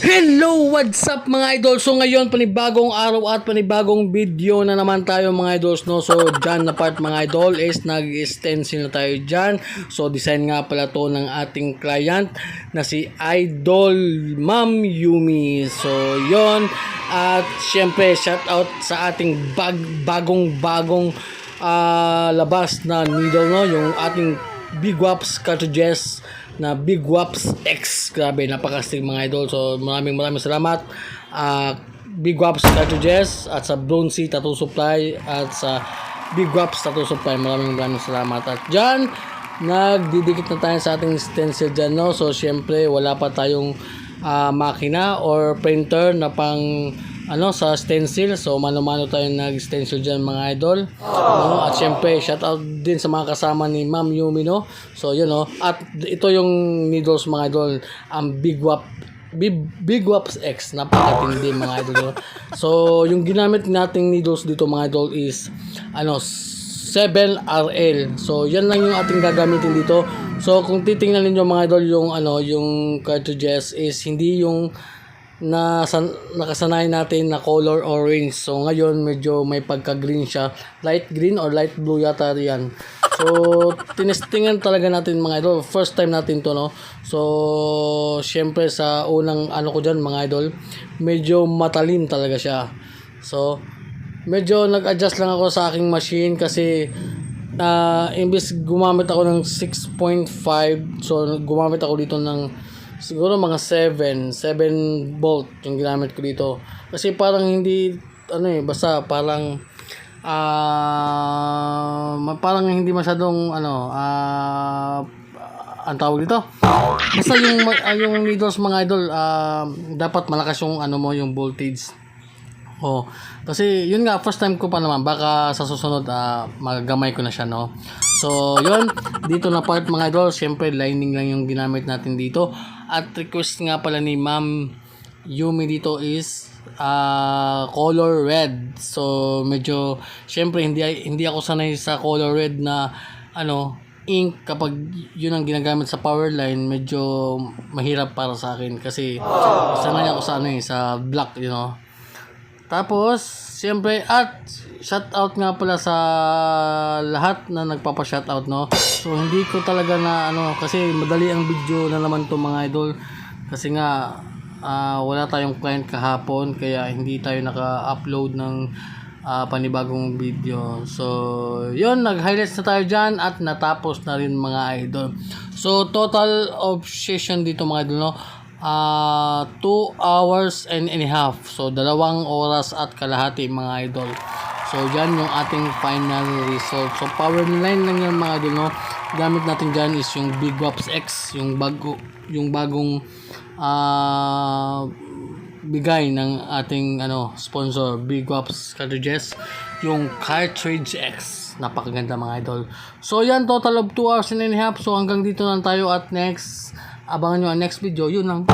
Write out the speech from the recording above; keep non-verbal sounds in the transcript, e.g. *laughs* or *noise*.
Hello! What's up mga idol? So ngayon panibagong araw at panibagong video na naman tayo mga idols no. So dyan na part mga idol is nag-stencil na tayo dyan. So design nga pala to ng ating client na si Idol Ma'am Yumi. So yon at syempre shout out sa ating bag bagong bagong ah, labas na needle no. Yung ating Big Waps cartridges na Big Waps X. Grabe, napakastig mga idol. So, maraming maraming salamat. Ah, Big Waps cartridges at sa Bronzy Tattoo Supply at sa Big Waps Tattoo Supply. Maraming maraming salamat. At dyan, nagdidikit na tayo sa ating stencil dyan, no? So, syempre, wala pa tayong ah, makina or printer na pang ano sa stencil so mano-mano tayo nag-stencil dyan mga idol no? at syempre shout out din sa mga kasama ni Ma'am Yumi no so yun no at ito yung needles mga idol ang Big Wap Big, Big Waps X napakatindi mga idol no? so yung ginamit nating needles dito mga idol is ano 7RL. So, yan lang yung ating gagamitin dito. So, kung titingnan niyo mga idol yung ano, yung cartridges is hindi yung na san, nakasanay natin na color orange. So, ngayon medyo may pagka-green siya. Light green or light blue yata yan. So, *laughs* tinestingan talaga natin mga idol. First time natin to, no? So, syempre sa unang ano ko dyan mga idol, medyo matalim talaga siya. So, medyo nag-adjust lang ako sa aking machine kasi uh, imbis gumamit ako ng 6.5 so gumamit ako dito ng siguro mga 7 7 volt yung ginamit ko dito. Kasi parang hindi ano eh basta parang ah parang hindi masyadong ano ah ang tawag dito? Basta yung ah, yung needles mga idol ah, dapat malakas yung ano mo yung voltage Oh, kasi yun nga first time ko pa naman. Baka sa susunod ah, magagamay ko na siya no. So, yun. Dito na part mga idol, syempre lining lang yung ginamit natin dito. At request nga pala ni Ma'am Yumi dito is ah, color red. So, medyo syempre hindi hindi ako sanay sa color red na ano ink. Kapag yun ang ginagamit sa power line medyo mahirap para sa akin. Kasi sanay ako sa ano eh, sa black you know tapos, siyempre, at shoutout nga pala sa lahat na nagpapa-shoutout, no? So, hindi ko talaga na, ano, kasi madali ang video na naman to mga idol. Kasi nga, ah, wala tayong client kahapon, kaya hindi tayo naka-upload ng ah, panibagong video. So, yun, nag-highlights na tayo dyan at natapos na rin mga idol. So, total of session dito mga idol, no? Ah 2 hours and, a half. So, dalawang oras at kalahati mga idol. So, dyan yung ating final result. So, power line lang yan mga idol, no? Gamit natin dyan is yung Big Waps X, yung bago, yung bagong ah bigay ng ating ano sponsor Big Waps cartridges yung Cartridge X napakaganda mga idol so yan total of 2 hours and a half so hanggang dito lang tayo at next abangan nyo ang next video yun lang